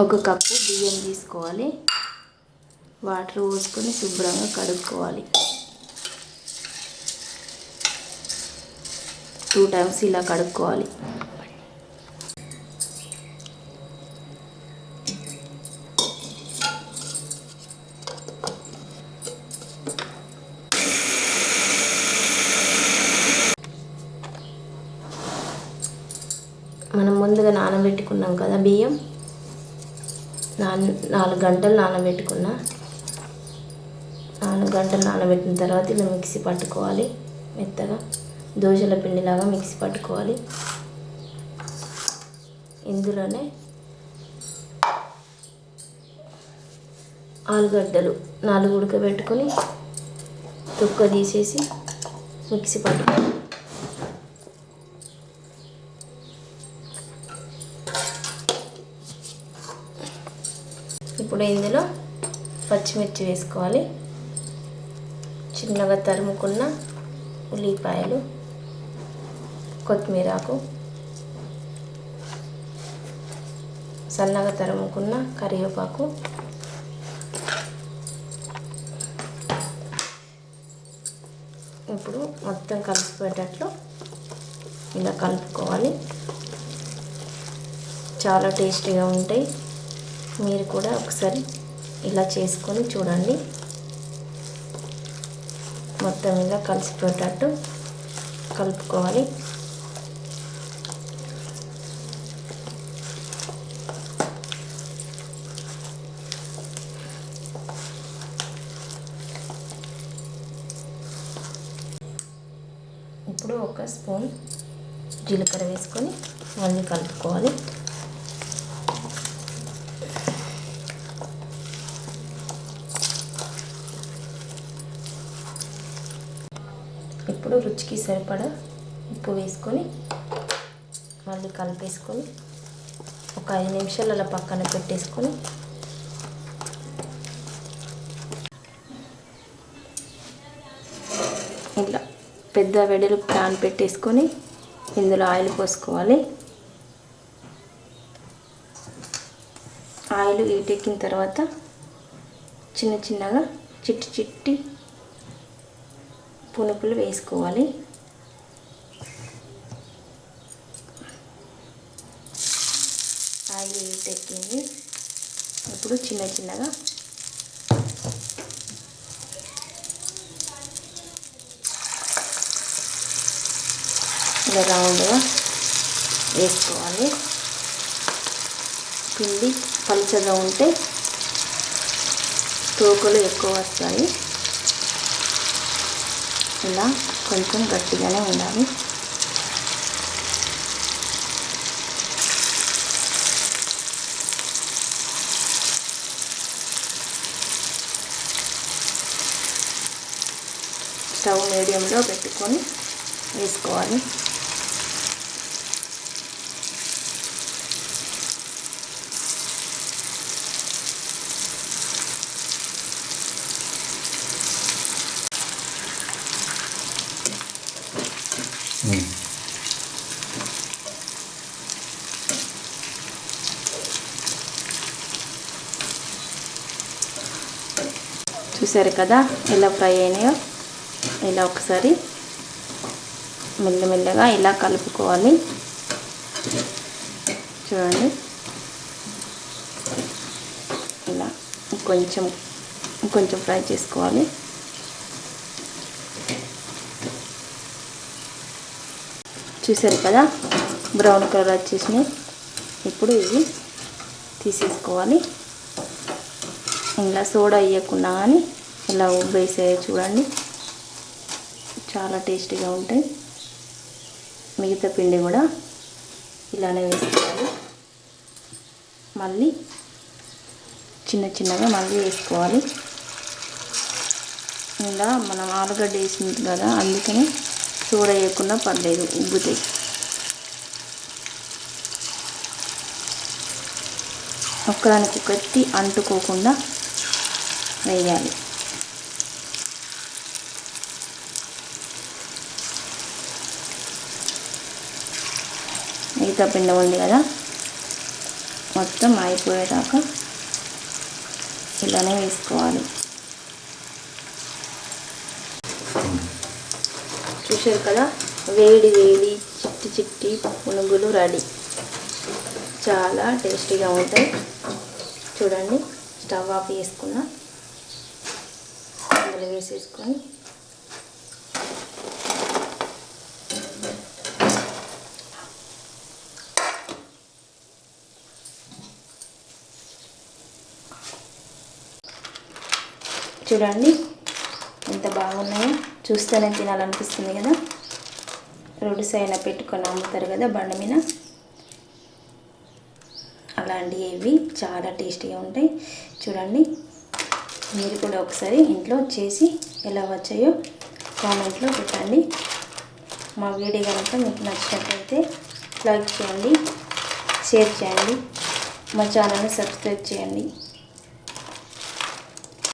ఒక కప్పు బియ్యం తీసుకోవాలి. వాటర్ పోసుకొని శుభ్రంగా కడుక్కోవాలి. టూ టైమ్స్ ఇలా కడుక్కోవాలి. మనం ముందుగా నానబెట్టుకున్నాం కదా బియ్యం. నాన నాలుగు గంటలు నానబెట్టుకున్న. నాలుగు గంటలు నానబెట్టిన తర్వాత ఇలా మిక్సీ పట్టుకోవాలి మెత్తగా. దోశల పిండిలాగా మిక్సీ పట్టుకోవాలి. ఇందులోనే ఆలుగడ్డలు నాలుగు ఉడకబెట్టుకొని తొక్క తీసేసి మిక్సీ పట్టుకోవాలి. ఇప్పుడు ఇందులో పచ్చిమిర్చి వేసుకోవాలి. చిన్నగా తరుముకున్న ఉల్లిపాయలు కొత్తిమీరాకు సన్నగా తరుముకున్న కరివేపాకు ఇప్పుడు మొత్తం కలిసిపోయేటట్లు ఇలా కలుపుకోవాలి. చాలా టేస్టీగా ఉంటాయి. మీరు కూడా ఒకసారి ఇలా చేసుకొని చూడండి. మొత్తం ఇలా కలిసిపోయేటట్టు కలుపుకోవాలి. ఇప్పుడు ఒక స్పూన్ జీలకర్ర వేసుకొని మళ్ళీ కలుపుకోవాలి. ఇప్పుడు రుచికి సరిపడా ఉప్పు వేసుకొని మళ్ళీ కలిపేసుకొని ఒక ఐదు నిమిషాలు అలా పక్కన పెట్టేసుకొని ఇట్లా పెద్ద వెడలు ప్యాన్ పెట్టేసుకొని ఇందులో ఆయిల్ పోసుకోవాలి. ఆయిల్ ఈటెక్కిన తర్వాత చిన్న చిన్నగా చిట్టి చిట్టి పునుకులు వేసుకోవాలి. ఆయిల్ ఎక్కింది ఇప్పుడు చిన్న చిన్నగా ఇలా రౌండ్గా వేసుకోవాలి. పిండి పలుచగా ఉంటే తోకలు ఎక్కువ వస్తాయి. ఇలా కొంచెం గట్టిగానే ఉండాలి. స్టవ్ మీడియంలో పెట్టుకొని వేసుకోవాలి. చూసారు కదా ఎలా ఫ్రై అయినాయో ఇలా ఒకసారి మెల్లమెల్లగా ఇలా కలుపుకోవాలి. చూడండి. ఇలా కొంచెం కొంచెం ఫ్రై చేసుకోవాలి. చూసారు కదా బ్రౌన్ కలర్ వచ్చేసినాయి. ఇప్పుడు ఇవి తీసేసుకోవాలి. ఇలా సోడా వేయకుండా కానీ ఇలా ఉబ్బేసాయో చూడండి. చాలా టేస్టీగా ఉంటాయి. మిగతా పిండి కూడా ఇలానే వేసుకోవాలి. మళ్ళీ చిన్న చిన్నగా మళ్ళీ వేసుకోవాలి. ఇలా మనం ఆలుగడ్డ వేసింది కదా అందుకని సోడ వేయకుండా పర్లేదు ఉబ్బుతాయి ఒక్కదానికి ఒకటి అంటుకోకుండా వేయాలి. మిగతా పిండి ఉంది కదా మొత్తం అయిపోయేదాకా ఇలానే వేసుకోవాలి. చూశారు కదా వేడి వేడి చిట్టి చిట్టి పునుగులు రెడీ. చాలా టేస్టీగా ఉంటాయి. చూడండి స్టవ్ ఆఫ్ చేసుకున్నా. అందులో వేసేసుకొని చూడండి ఎంత బాగున్నాయో. చూస్తేనే తినాలనిపిస్తుంది కదా. రోడ్డు సైడ్ పెట్టుకొని అమ్ముతారు కదా బండి మీద. అలాంటివి చాలా టేస్టీగా ఉంటాయి. చూడండి మీరు కూడా ఒకసారి ఇంట్లో చేసి ఎలా వచ్చాయో కామెంట్లో పెట్టండి. మా వీడియో కనుక మీకు నచ్చినట్లయితే లైక్ చేయండి షేర్ చేయండి. మా ఛానల్ని సబ్స్క్రైబ్ చేయండి.